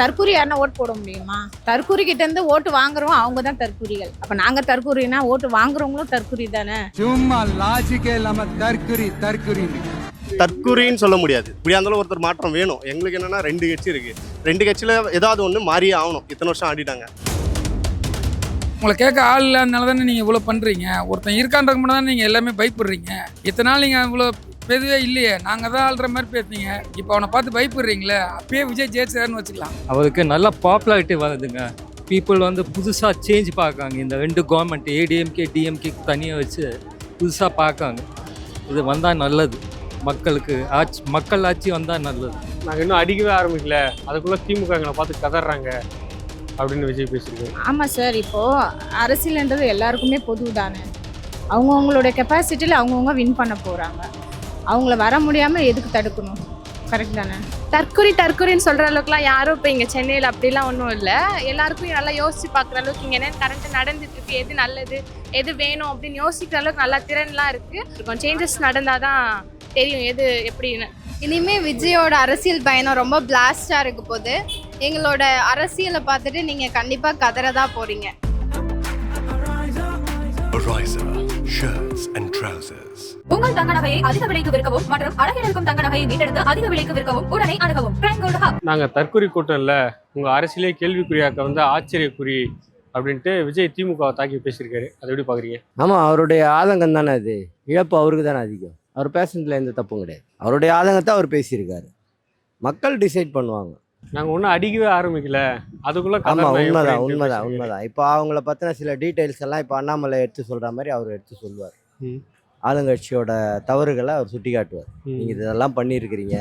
தற்கூரி யாருன்னா ஓட்டு போட முடியுமா? தற்கூரி கிட்ட இருந்து ஓட்டு வாங்குறோம் அவங்க தான் தற்கூரிகள். அப்ப நாங்க தற்கூரினா ஓட்டு வாங்குறவங்களும் தற்கூரி தானே? சும்மா லாஜிக்கே இல்லாம தற்குறி தற்குறி தற்குறின்னு சொல்ல முடியாது. இப்படியா இருந்தாலும் ஒருத்தர் மாற்றம் வேணும். எங்களுக்கு என்னன்னா ரெண்டு கட்சி இருக்கு. ரெண்டு கட்சியில ஏதாவது ஒன்று மாறியே ஆகணும். இத்தனை வருஷம் ஆடிட்டாங்க. உங்களை கேட்க ஆள் இல்லாதனால தானே நீங்கள் இவ்வளோ பண்ணுறீங்க ஒருத்தன் இருக்கான்றதுக்கு மட்டும் தான் நீங்கள் எல்லாமே பயப்படுறீங்க. இத்தனை நாள் நீங்கள் இவ்வளோ பெதுவே இல்லையே நாங்கள் தான் ஆள்ற மாதிரி பேசுனீங்க. இப்போ அவனை பார்த்து பயப்படுறீங்களே அப்பயே விஜய் ஜெயிச்சாருன்னு வச்சுக்கலாம். அவருக்கு நல்ல பாப்புலாரிட்டி வருதுங்க. பீப்புள் வந்து புதுசாக சேஞ்ச் பார்க்காங்க இந்த ரெண்டு கவர்மெண்ட் ஏடிஎம்கே டிஎம்கே தனியாக வச்சு புதுசாக பார்க்காங்க இது வந்தால் நல்லது. மக்களுக்கு ஆட்சி மக்கள் ஆட்சி வந்தால் நல்லது. நாங்கள் இன்னும் அடிக்கவே ஆரம்பிக்கல. அதுக்குள்ளே திமுக எங்களை பார்த்து கதறாங்க. அப்படின்னு விஜய் பேசியிருக்காரு. ஆமா சார் இப்போ அரசியல்ன்றது எல்லாருக்குமே பொது தானே அவங்கவுங்களோட கெப்பாசிட்டியில் அவங்கவுங்க வின் பண்ண போறாங்க. அவங்கள வர முடியாம எதுக்கு தடுக்கணும்? கரெக்ட் தானே? தற்குறி தற்குறின்னு சொல்கிற அளவுக்குலாம் யாரும் இப்போ இங்கே சென்னையில் அப்படிலாம் ஒன்றும் இல்லை. எல்லாருக்கும் நல்லா யோசிச்சு பார்க்குற அளவுக்கு இங்கே என்ன கரண்ட் நடந்துட்டு இருக்கு எது நல்லது எது வேணும் அப்படின்னு யோசிக்கிற அளவுக்கு நல்லா திறன்லாம் இருக்குது சேஞ்சஸ் நடந்தால் தான் தெரியும் எது எப்படின்னு. இனிமே விஜயோட அரசியல் பயணம் ரொம்ப பிளாஸ்டா இருக்க போது எங்களோட அரசியலை பார்த்துட்டு நீங்க கண்டிப்பா கதறதா போறீங்க. Shirts and trousers. உங்கள் தங்க நகையை அதிக விலைக்கு விற்கவும் மற்றும் அழகில் இருக்கும் தங்க நகையை மீட்டெடுத்து அதிக விலைக்கு விற்கவும் உடனே அணுகவும். பிரைம் கோல்டு ஹப் நாங்கள் தற்குறி கூட்டம் இல்லை உங்கள் அரசியலே கேள்விக்குறியாக்க வந்து ஆச்சரியக்குறி அப்படின்ட்டு விஜய் திமுகவை தாக்கி பேசியிருக்காரு. அதை எப்படி பார்க்குறீங்க ஆமாம் அவருடைய ஆதங்கம் தானே அது? இழப்பு அவருக்கு தானே அதிகம். அவர் பேசுனதுல எந்த தப்பும் கிடையாது. அவருடைய ஆதங்கத்தை அவர் பேசியிருக்காரு. மக்கள் டிசைட் பண்ணுவாங்க. நாங்கள் ஒன்றும் அடிக்கவே ஆரம்பிக்கல. அதுக்குள்ளே ஆமாம் உண்மைதான் உண்மைதான். உண்மைதான். இப்போ அவங்கள பற்றின சில டீட்டெயில்ஸ் எல்லாம் இப்போ அண்ணாமலை எடுத்து சொல்கிற மாதிரி அவர் எடுத்து சொல்லுவார். ஆளுங்கட்சியோட தவறுகளை அவர் சுட்டி காட்டுவார். நீங்கள் இதெல்லாம் பண்ணியிருக்கிறீங்க.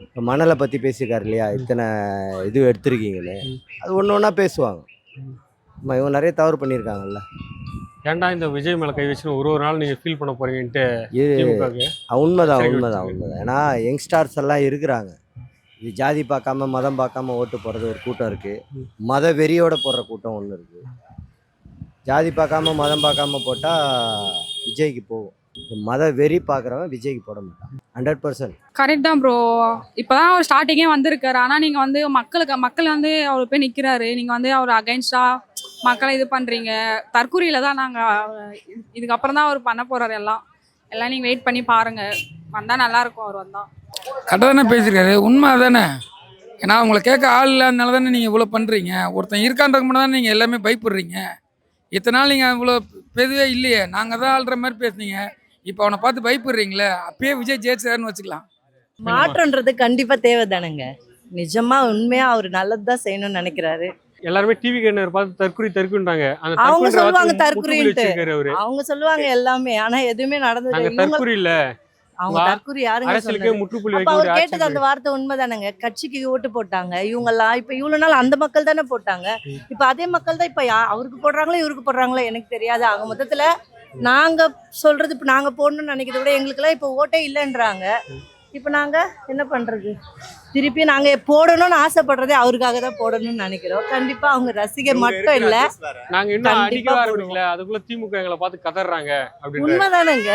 இப்போ மணலை பற்றி பேசியிருக்காரு இல்லையா? இத்தனை இது எடுத்திருக்கீங்கன்னு. ம். அது ஒன்று ஒன்றா பேசுவாங்க. இவங்க நிறைய தவறு பண்ணியிருக்காங்கல்ல. ஏன்டா இந்த விஜய் மேலே கை வச்சுன்னு ஒரு ஒரு நாள் நீங்கள் ஃபீல் பண்ண போறீங்கன்ட்டு இது உண்மைதான் உண்மைதான். உண்மைதான். ஏன்னா யங்ஸ்டார்ஸ் எல்லாம் இருக்கிறாங்க. இது ஜாதி பார்க்காம மதம் பார்க்காம ஓட்டு போடுறது ஒரு கூட்டம் இருக்கு. ம். மத வெறியோட போடுற கூட்டம் ஒன்று இருக்கு. ஜாதி பார்க்காம மதம் பார்க்காம போட்டா விஜய்க்கு போகும். மத வெறி பார்க்குறவன் விஜய்க்கு போட மாட்டான். ஹண்ட்ரட் பர்சன்ட் கரெக்ட் தான் ப்ரோ இப்போதான் அவர் ஸ்டார்டிங்கே வந்திருக்காரு. ஆனால் நீங்கள் வந்து மக்களுக்கு மக்கள் வந்து அவர் போய் நிற்கிறாரு நீங்கள் வந்து அவர் அகைன்ஸ்டாக மக்களை இது பண்ணுறீங்க தற்கூரியில் தான் நாங்கள் இதுக்கப்புறம் தான் அவர் பண்ண போகிறாரு எல்லாம். எல்லாம் நீங்கள் வெயிட் பண்ணி பாருங்கள் வந்தால் நல்லாயிருக்கும் அவர் வந்தால் கரெக்டாக தானே பேசியிருக்காரு? உண்மை தானே ஏன்னா உங்களை கேட்க ஆள் இல்லாதனால தானே நீங்கள் இவ்வளோ பண்ணுறீங்க ஒருத்தன் இருக்கான்றதுக்கு மட்டும் தான் நீங்கள் எல்லாமே பயப்படுறீங்க. இத்தனை நாள் நீங்கள் இவ்வளோ பெதுவே இல்லையே. நாங்கள் தான் ஆள்ற மாதிரி பேசுனீங்க. இப்போ அவனை பார்த்து பயப்படுறீங்களே? அப்பயே விஜய் ஜெயிச்சாருன்னு வச்சுக்கலாம். மாற்றம்ன்றது கண்டிப்பா தேவைதானங்க. நிஜமா உண்மையா அவர் நல்லதுதான் செய்யணும்னு நினைக்கிறாரு. எல்லாருமே டிவி கேனர் பார்த்து தற்குறி தற்குன்றாங்க அந்த அவங்க சொல்லுவாங்க தற்குறின்ட்டு. அவங்க சொல்லுவாங்க எல்லாமே. ஆனா எதுவுமே நடந்தது தற்குறி இல்ல. அவங்க தற்குறி யாருங்க? முற்றுப்புள்ளி அவர் கேட்டது அந்த வார்த்தை உண்மைதானங்க? கட்சிக்கு ஓட்டு போட்டாங்க. இவங்க எல்லாம் இப்ப இவ்வளவு நாள் அந்த மக்கள் தானே போட்டாங்க. இப்ப அதே மக்கள் தான் இப்ப யா- அவருக்கு போடுறாங்களோ இவருக்கு போடுறாங்களோ எனக்கு தெரியாது. ஆக மொத்தத்துல நாங்க சொல்றது இப்ப நாங்க போடணும்னு நினைக்கிறத விட எங்களுக்கு எல்லாம் இப்ப ஓட்டே இல்லைன்றாங்க. இப்ப நாங்க என்ன பண்றது? திருப்பி நாங்க போடணும்னு ஆசைப்படுறதே அவருக்காக தான் போடணும்னு நினைக்கிறோம். கண்டிப்பா அவங்க ரசிகர் மட்டும் இல்ல நாங்க இன்னும் அதுக்குள்ள திமுக எங்களை பார்த்து கதறாங்க உண்மைதானேங்க?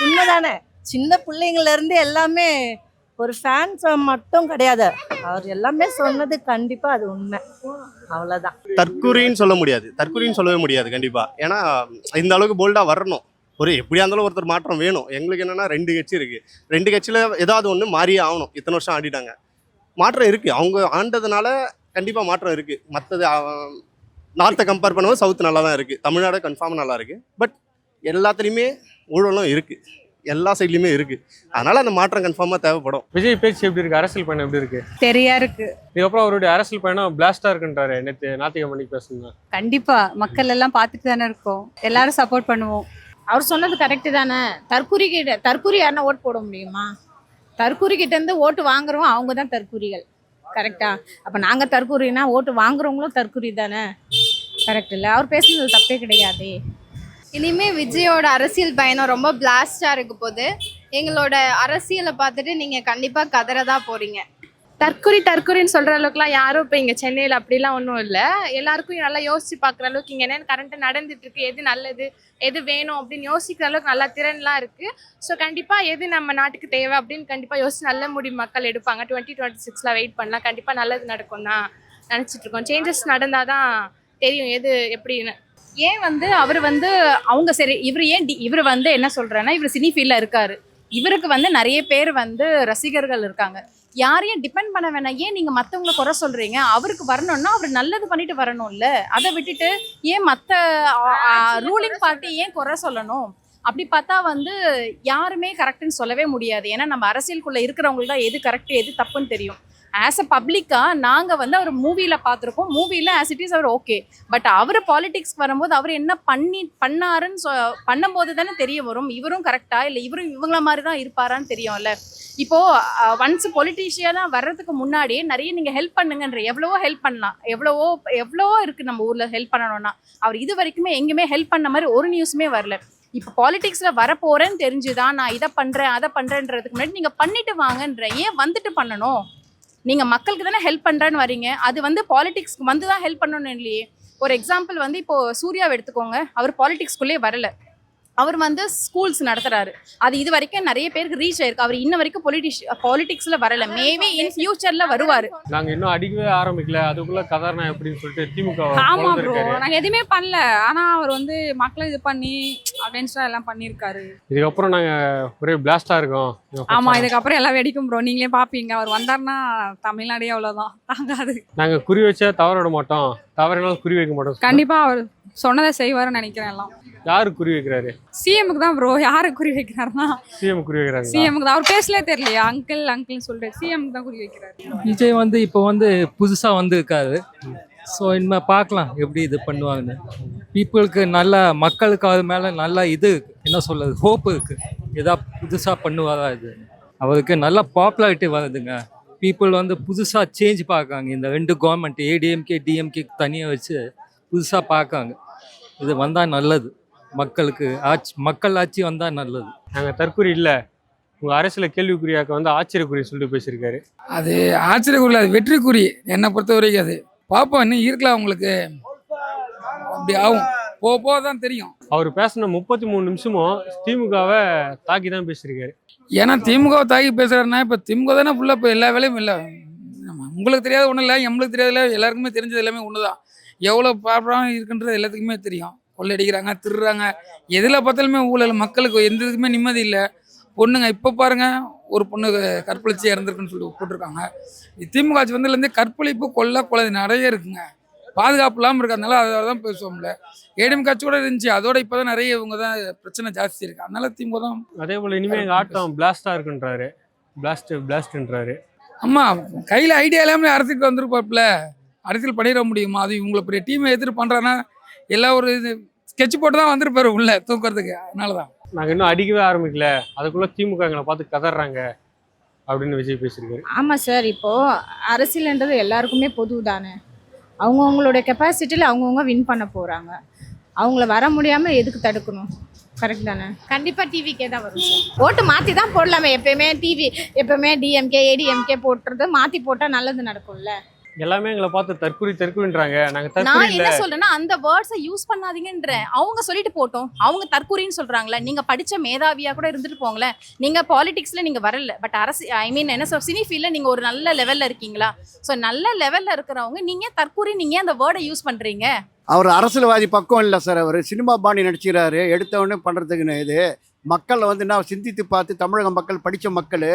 உண்மைதானே? சின்ன பிள்ளைங்கள்ல இருந்து எல்லாமே ஒரு ஃபேன்ஸ் மட்டும் கிடையாது. அவர் எல்லாமே சொன்னது கண்டிப்பா அது உண்மை. அவ்வளவுதான். தற்குறின்னு சொல்ல முடியாது. தற்குறின்னு சொல்லவே முடியாது கண்டிப்பா. ஏன்னா இந்த அளவுக்கு போல்டா வரணும். ஒரு எப்படியா இருந்தாலும் ஒருத்தர் மாற்றம் வேணும். எங்களுக்கு என்னன்னா ரெண்டு கட்சி இருக்கு. ரெண்டு கட்சியில ஏதாவது ஒன்று மாறியே ஆகணும். இத்தனை வருஷம் ஆடிட்டாங்க. மாற்றம் இருக்கு. அவங்க ஆண்டதுனால கண்டிப்பா மாற்றம் இருக்கு. மற்றது நார்த்தை கம்பேர் பண்ணும்போது சவுத் நல்லா தான் இருக்கு. தமிழ்நாடு கன்ஃபார்ம் நல்லா இருக்கு. பட் எல்லாத்துலேயுமே ஊழலும் இருக்கு. எல்லா சைட்லையுமே இருக்கு. அதனால அந்த மாற்றம் கன்ஃபார்மாக தேவைப்படும். விஜய் பேச்சு எப்படி இருக்கு? அரசியல் பயணம் எப்படி இருக்கு? தெரியா இருக்கு. இதுக்கப்புறம் அவருடைய அரசியல் பயணம் பிளாஸ்டா இருக்குன்றாரு. நேற்று நாத்திக மணிக்கு பேசுங்க. கண்டிப்பா. மக்கள் எல்லாம் பார்த்துட்டு தானே இருக்கோம். எல்லாரும் சப்போர்ட் பண்ணுவோம். அவர் சொன்னது கரெக்டு தானே? தற்கூரி கிட்ட தற்கூரி யாருன்னா ஓட்டு போட முடியுமா? தற்கூரி கிட்ட இருந்து ஓட்டு வாங்குறோம் அவங்க தான் தற்கூரிகள். கரெக்டா அப்ப நாங்க தற்கூரினா ஓட்டு வாங்குறவங்களும் தற்கூரி தானே? கரெக்ட் இல்லை. அவர் பேசுனது தப்பே கிடையாதே. இனிமே விஜயோட அரசியல் பயணம் ரொம்ப பிளாஸ்டா இருக்க போது எங்களோட அரசியலை பார்த்துட்டு நீங்க கண்டிப்பா கதறதா போறீங்க. தற்கொலை தற்கொலைன்னு சொல்கிற அளவுக்குலாம் யாரும் இப்போ இங்கே சென்னையில் அப்படிலாம் ஒன்றும் இல்லை. எல்லாருக்கும் நல்லா யோசிச்சு பார்க்குற அளவுக்கு இங்கே என்னென்ன கரண்ட்டு நடந்துட்டு இருக்கு. எது நல்லது எது வேணும் அப்படின்னு யோசிக்கிற அளவுக்கு நல்லா திறன்லாம் இருக்குது ஸோ கண்டிப்பாக எது நம்ம நாட்டுக்கு தேவை அப்படின்னு கண்டிப்பாக யோசிச்சு நல்ல முடிவு மக்கள் எடுப்பாங்க. டுவெண்ட்டி டுவெண்ட்டி சிக்ஸில் வெயிட் பண்ணலாம் கண்டிப்பாக நல்லது நடக்கும் தான் நினச்சிட்டு இருக்கோம். சேஞ்சஸ் நடந்தால் தான் தெரியும் எது எப்படின்னு. ஏன் வந்து அவர் வந்து அவங்க சரி இவர் ஏன் டி- இவர் வந்து என்ன சொல்றேன்னா இவர் சினி ஃபீல்டில் இருக்காரு. இவருக்கு வந்து நிறைய பேர் வந்து ரசிகர்கள் இருக்காங்க. யாரையும் டிபெண்ட் பண்ண வேணாம். ஏன் நீங்க மத்தவங்கள குறை சொல்றீங்க? அவருக்கு வரணும்னா அவர் நல்லது பண்ணிட்டு வரணும்ல. அதை விட்டுட்டு ஏன் மத்த ரூலிங் பார்ட்டி ஏன் குறை சொல்லணும்? அப்படி பார்த்தா வந்து யாருமே கரெக்ட்னு சொல்லவே முடியாது. ஏன்னா நம்ம அரசியலுக்குள்ள இருக்கிறவங்களுக்கு தான் எது கரெக்ட் எது தப்புன்னு தெரியும். ஆஸ் அ பப்ளிக்காக நாங்கள் வந்து அவர் மூவியில் பார்த்துருக்கோம். மூவியில் ஆஸ் இட் இஸ் அவர் ஓகே பட் அவர் பாலிடிக்ஸ்க்கு வரும்போது அவர் என்ன பண்ணி பண்ணாருன்னு சொ பண்ணும்போது தானே தெரிய வரும். இவரும் கரெக்டாக இல்லை இவரும் இவங்கள மாதிரி தான் இருப்பாரான்னு தெரியும்ல. இப்போது ஒன்ஸ் பொலிட்டீஷியனாக வர்றதுக்கு முன்னாடியே நிறைய நீங்கள் ஹெல்ப் பண்ணுங்கன்ற எவ்வளவோ ஹெல்ப் பண்ணலாம். எவ்வளவோ எவ்வளவோ இருக்குது நம்ம ஊரில் ஹெல்ப் பண்ணணும்னா. அவர் இது வரைக்குமே எங்கேயுமே ஹெல்ப் பண்ண மாதிரி ஒரு நியூஸுமே வரல. இப்போ பாலிடிக்ஸில் வரப்போகிறேன்னு தெரிஞ்சுதான் நான் இதை பண்ணுறேன் அதை பண்ணுறேன்றதுக்கு முன்னாடி நீங்கள் பண்ணிட்டு வாங்கன்ற ஏன் வந்துட்டு பண்ணணும்? நீங்கள் மக்களுக்கு தானே ஹெல்ப் பண்ணுறேன்னு வரீங்க அது வந்து பாலிடிக்ஸ்க்கு வந்து தான் ஹெல்ப் பண்ணணும் இல்லையே. ஒரு எக்ஸாம்பிள் வந்து இப்போ சூர்யாவை எடுத்துக்கோங்க. அவர் பாலிடிக்ஸ்குள்ளே வரல. அவர் வந்து ஸ்கூல்ஸ் நடத்துறாரு. அது இது வரைக்கும் நிறைய பேருக்கு ரீச் ஆயிருக்கு. அவர் இன்ன வரைக்கும் பொலிட்டிஷ் பாலிடிக்ஸ்ல வரல. மேபி இன் ஃபியூச்சர்ல வருவாரு. நாங்க இன்னும் அடிக்கவே ஆரம்பிக்கல. அதுக்குள்ள கதர்னா எப்படின்னு சொல்லிட்டு திமுக ஆமா ப்ரோ நாங்க எதுவுமே பண்ணல. ஆனா அவர் வந்து மக்களை இது பண்ணி அகைன்ஸ்டா எல்லாம் பண்ணியிருக்காரு. இதுக்கப்புறம் நாங்க ஒரே பிளாஸ்டா இருக்கோம். எங்க ஆமா பிரச்சனை. இதுக்கப்புறம் எல்லாம் வெடிக்கும் ப்ரோ நீங்களே பாப்பீங்க. அவர் வந்தாருன்னா தமிழ்நாடே அவ்வளவுதான். தாங்காது. நாங்க குறி வச்சா தவற விட மாட்டோம். தவறினாலும் குறி வைக்க மாட்டோம். கண்டிப்பா அவர் சொன்னதை செய்வாருன்னு நினைக்கிறேன் எல்லாம். யாரு குறி வைக்கிறாரு? சிஎம்க்கு தான் ப்ரோ யாரு குறி வைக்கிறாருன்னா? சிஎம் குறி வைக்கிறாங்க சிஎம்க்கு தான். அவர் பேசலே தெரியலையா. அங்கிள் அங்கிள்னு சொல்லிட்டு சிஎம்க்கு தான் குறி வைக்கிறாரு. விஜய் வந்து இப்போ வந்து புதுசாக வந்திருக்காரு ஸோ இனிமேல் பார்க்கலாம் எப்படி இது பண்ணுவாங்கன்னு. பீப்புளுக்கு நல்ல மக்களுக்கு அது மேலே நல்ல இது. என்ன சொல்றது ஹோப் இருக்கு. ஏதா புதுசாக பண்ணுவாரா இது? அவருக்கு நல்ல பாப்புலாரிட்டி வருதுங்க. பீப்புள் வந்து புதுசாக சேஞ்ச் பார்க்காங்க இந்த ரெண்டு கவர்மெண்ட் ஏடிஎம்கே டிஎம்கே தனியாக வச்சு புதுசாக பார்க்காங்க இது வந்தால் நல்லது. மக்களுக்கு ஆட்சி மக்கள் ஆட்சி வந்தால் நல்லது. நாங்க தற்குறி இல்ல. உங்க அரசியல கேள்விக்குறியாக்க வந்து ஆச்சரியக்குறி சொல்லிட்டு பேசியிருக்காரு. அது ஆச்சரியக்குறி அது வெற்றிக்குறி. என்னை பொறுத்த வரைக்கும் அது. பார்ப்போம் இன்னும் இருக்கலாம் உங்களுக்கு. அப்படி ஆகும். போக போக தான் தெரியும். அவர் பேசின முப்பத்தி மூணு நிமிஷமும் திமுகவை தாக்கி தான் பேசியிருக்காரு. ஏன்னா திமுக தாக்கி பேசுறாருன்னா இப்போ திமுக தானே ஃபுல்லாக இப்போ எல்லா வேலையும் இல்லை. உங்களுக்கு தெரியாத ஒன்றும் இல்லை எங்களுக்கு தெரியாதுல எல்லாருக்குமே தெரிஞ்சது எல்லாமே ஒன்று தான் எவ்வளோ ப்ராப்ளம் இருக்குன்றது எல்லாத்துக்குமே தெரியும். கொள்ளடிக்கிறாங்க திருடுறாங்க எதில் பார்த்தாலுமே ஊழல் மக்களுக்கு எந்த இதுக்குமே நிம்மதி இல்லை. பொண்ணுங்க இப்போ பாருங்க ஒரு பொண்ணு கற்பழிச்சு இறந்துருக்குன்னு சொல்லி போட்டிருக்காங்க. திமுக ஆட்சி வந்ததுலேருந்தே கற்பழிப்பு கொள்ளை கொலை நிறைய இருக்குங்க. பாதுகாப்பு இல்லாமல் இருக்கிறதுனால அதை தான் பேசுவோம்ல ஏடிஎம் காட்சி கூட இருந்துச்சு. அதோட இப்போ தான் நிறைய இவங்க தான் பிரச்சனை ஜாஸ்தி இருக்கு. அதனால திமுக தான் அதே போல இனிமே எங்க ஆட்டம் பிளாஸ்டா இருக்குன்றாரு. பிளாஸ்ட் பிளாஸ்ட்ன்றாரு அம்மா கையில் ஐடியா இல்லாமல் அரசியலுக்கு வந்திருப்பாப்புல. அரசியல் பண்ணிட முடியுமா? அது இவங்களை பெரிய டீமை எடுத்துட்டு பண்ணுறான்னா எல்லா ஒரு இது ஸ்கெட்ச் போட்டு தான் வந்திருப்பாரு உள்ள தூக்குறதுக்கு. அதனால தான் நாங்க இன்னும் அடிக்கவே ஆரம்பிக்கல. அதுக்குள்ள திமுக எங்களை பார்த்து கதறாங்க அப்படின்னு விஜய் பேசியிருக்காரு. ஆமாம் சார் இப்போது அரசியல்ன்றது எல்லாருக்குமே பொது தானே அவங்கவுங்களோட கெப்பாசிட்டியில் அவங்கவுங்க வின் பண்ண போகிறாங்க அவங்கள வர முடியாமல் எதுக்கு தடுக்கணும்? கரெக்ட் தானே? கண்டிப்பாக டிவிக்கே தான் வரும் ஓட்டு மாற்றி தான் போடலாமே. எப்பயுமே டிவி எப்பயுமே டிஎம்கே ஏடிஎம்கே போட்டுறது மாற்றி போட்டால் நல்லது நடக்கும்ல? எல்லாமே எங்களை பார்த்து தற்குறி தற்குறின்றாங்க நாங்க தற்குறி நான் இல்ல. என்ன சொல்றேன்னா அந்த வேர்ட்ஸை யூஸ் பண்ணாதீங்கன்றேன். அவங்க சொல்லிட்டு போட்டோம். அவங்க தற்கூரின்னு சொல்றாங்களே நீங்க படிச்ச மேதாவியா கூட இருந்துட்டு போங்களேன். நீங்க பாலிடிக்ஸ்ல நீங்க வரல. பட் அரசு ஐ மீன் என்ன சொல் சினி ஃபீல்ட்ல நீங்க ஒரு நல்ல லெவல்ல இருக்கீங்களா? ஸோ நல்ல லெவல்ல இருக்கிறவங்க நீங்க தற்கூரி நீங்க அந்த வேர்டை யூஸ் பண்றீங்க? அவர் அரசியல்வாதி பக்கம் இல்லை சார் அவர். சினிமா பாணி நடிச்சுக்கிறாரு. எடுத்தவொடனே பண்ணுறதுக்குன்னு இது? மக்களை வந்து நான் சிந்தித்து பார்த்து தமிழக மக்கள் படித்த மக்கள்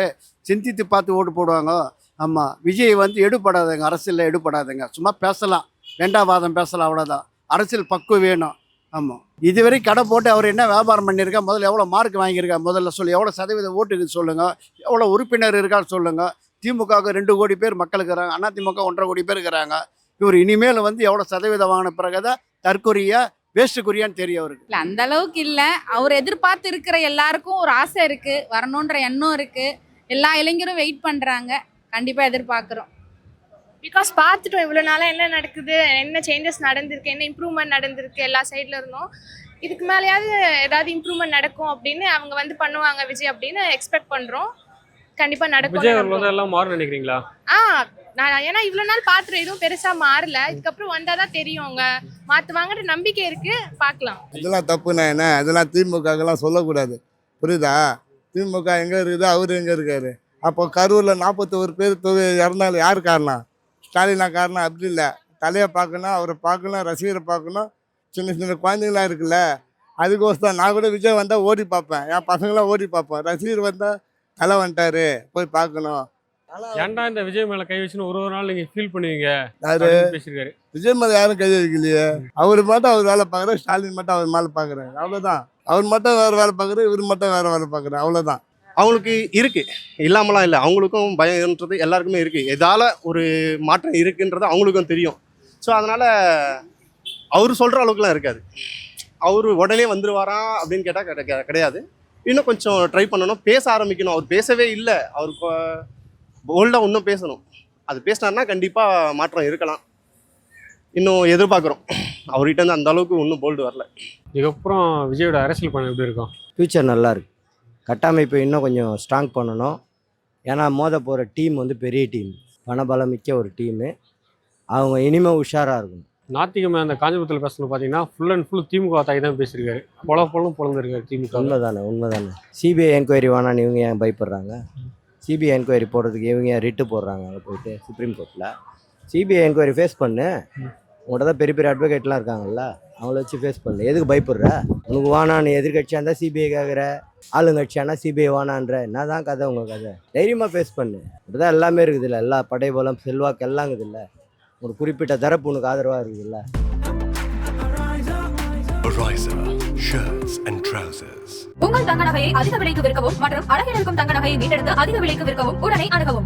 சிந்தித்து பார்த்து ஓட்டு போடுவாங்க. ஆமாம் விஜய் வந்து எடுபடாதுங்க அரசியலில் எடுபடாதுங்க. சும்மா பேசலாம். ரெண்டாவாதம் பேசலாம் அவ்வளோதான் அரசியல் பக்குவம் வேணும். ஆமாம் இதுவரை கடை போட்டு அவர் என்ன வியாபாரம் பண்ணியிருக்கா முதல்ல எவ்வளோ மார்க் வாங்கியிருக்கா முதல்ல சொல்லி எவ்வளோ சதவீத ஓட்டுக்கு சொல்லுங்கள் எவ்வளோ உறுப்பினர் இருக்கான்னு சொல்லுங்கள் திமுகவுக்கு ரெண்டு கோடி பேர் மக்கள் இருக்கிறாங்க அதிமுக ஒன்றரை கோடி பேர் இருக்கிறாங்க. இவர் இனிமேல் வந்து எவ்வளோ சதவீதம் வாங்கின பிறகுதான் தற்கொரியா வேஸ்ட் குறியான்னு தெரியும் அவருக்கு. இல்லை அந்த அளவுக்கு இல்லை. அவர் எதிர்பார்த்து இருக்கிற எல்லாருக்கும் ஒரு ஆசை இருக்குது வரணுன்ற எண்ணம் இருக்குது எல்லா இளைஞரும் வெயிட் பண்ணுறாங்க கண்டிப்பா எதிர்பார்க்குறோம். பிகாஸ் பார்த்துட்டோம் இவ்வளோ நாளாக என்ன நடக்குது என்ன சேஞ்சஸ் நடந்திருக்கு என்ன இம்ப்ரூவ்மெண்ட் நடந்திருக்கு எல்லா சைடில் இருந்தும். இதுக்கு மேலேயாவது ஏதாவது இம்ப்ரூவ்மெண்ட் நடக்கும் அப்படின்னு அவங்க வந்து பண்ணுவாங்க விஜய் அப்படின்னு எக்ஸ்பெக்ட் பண்ணுறோம் கண்டிப்பா நடக்கும் எல்லாம் மாறும் நினைக்கிறீங்களா? ஆ நான் ஏன்னா இவ்வளோ நாள் பாத்துறோம் எதுவும் பெருசா மாறல. இதுக்கப்புறம் வந்தாதான் தெரியும் அவங்க. மாத்துவாங்கன்ற நம்பிக்கை இருக்கு பார்க்கலாம். இதெல்லாம் தப்புண்ணா என்ன? அதெல்லாம் திமுகக்கெல்லாம் சொல்லக்கூடாது. புரியுதா? திமுக எங்கே இருக்குது? அவர் எங்கே இருக்காரு? அப்போ கரூரில் நாற்பத்தோரு பேர் இறந்தாலும் யார் காரணம்? ஸ்டாலினா காரணம் அப்படி இல்லை. தலையை பார்க்கணும் அவரை பார்க்கணும் ரசிகரை பார்க்கணும். சின்ன சின்ன குழந்தைங்களாம் இருக்குல்ல. அதுக்கோசம் நான் கூட விஜய் வந்தால் ஓடி பார்ப்பேன். என் பசங்களாம் ஓடி பார்ப்பேன் ரசிகர் வந்தால் தலை வந்துட்டாரு. போய் பார்க்கணும். ஏன்டா இந்த விஜய் மேல கை வச்சுன்னு ஒரு ஒரு நாள் நீங்க ஃபீல் பண்ணுவீங்க? யாரு? பேசியிருக்காரு. விஜய் மேலே யாரும் கை வைக்கலையே? அவர் மட்டும் அவர் வேலை பார்க்குறாரு ஸ்டாலின் மட்டும் அவர் மேலே பார்க்குறாரு. அவ்வளோதான் அவர் மட்டும் வேறு வேலை பார்க்குறாரு இவர் மட்டும் வேறு வேலை பார்க்குறாரு. அவ்வளோதான் அவங்களுக்கு இருக்கு. இல்லாமலாம் இல்லை. அவங்களுக்கும் பயம்ன்றது எல்லாருக்குமே இருக்கு. எதால ஒரு மாற்றம் இருக்குன்றது அவங்களுக்கும் தெரியும். ஸோ அதனால அவர் சொல்ற அளவுக்குலாம் இருக்காது. அவர் உடனே வந்துருவாரா அப்படின்னு கேட்டால் கிடையாது. இன்னும் கொஞ்சம் ட்ரை பண்ணணும். பேச ஆரம்பிக்கணும். அவர் பேசவே இல்லை. அவர் போல்டாக இன்னும் பேசணும். அது பேசினார்னா கண்டிப்பாக மாற்றம் இருக்கலாம். இன்னும் எதிர்பார்க்குறோம். அவர்கிட்ட இருந்து அந்த அளவுக்கு இன்னும் போல்டு வரல. இதுக்கப்புறம் விஜயோட அரசியல் பயணம் எப்படி இருக்கும்? ஃப்யூச்சர் நல்லா இருக்கு. கட்டமைப்பு இன்னும் கொஞ்சம் ஸ்ட்ராங் பண்ணணும். ஏன்னா மோத போகிற டீம் வந்து பெரிய டீம் பணபலம் மிக்க ஒரு டீமு அவங்க இனிமேல் உஷாராக இருக்கணும். நாத்திகமே அந்த காஞ்சிபுரத்தில் பேசணும் பார்த்தீங்கன்னா ஃபுல் அண்ட் ஃபுல் திமுக தாக்கி தான் பேசியிருக்காரு. பொல பொலம் பொழந்திருக்காரு திமுக. உண்மைதானே உண்மைதானே. சிபிஐ என்கொயரி வேணான்னு இவங்க ஏன் பயப்படுறாங்க? சிபிஐ என்கொயரி போடுறதுக்கு இவங்க ஏன் ரிட்டு போடுறாங்க அங்கே போயிட்டு சுப்ரீம் கோர்ட்டில் சிபிஐ என்கொயரி ஃபேஸ் பண்ணு. உங்கள்கிட்ட தான் பெரிய பெரிய அட்வொகேட்லாம் இருக்காங்கல்ல? அவங்கள வச்சு ஃபேஸ் பண்ணு எதுக்கு பயப்படுற? உனக்கு வானான்னு எதிர்கட்சியாக இருந்தால் சிபிஐ கேட்குற ஆளுங்கட்சியானா சிபிஐ வானான்ற என்ன தான் கதை உங்கள் கதை? தைரியமாக ஃபேஸ் பண்ணு. இப்படிதான் எல்லாமே இருக்குதுல்ல. எல்லா படைபலம் செல்வாக்கு எல்லாம் இருக்குதுல்ல. ஒரு குறிப்பிட்ட தரப்பு உனக்கு ஆதரவாக இருக்குதுல்ல. Ariza shirts and trousers. உங்கள் தங்க நகையை அதிக விலைக்கு விற்கவும் மற்றும் அழகில் இருக்கும் தங்க நகையை மீட்டெடுத்து அதிக விலைக்கு விற்கவும் உடனே அணுகவும்.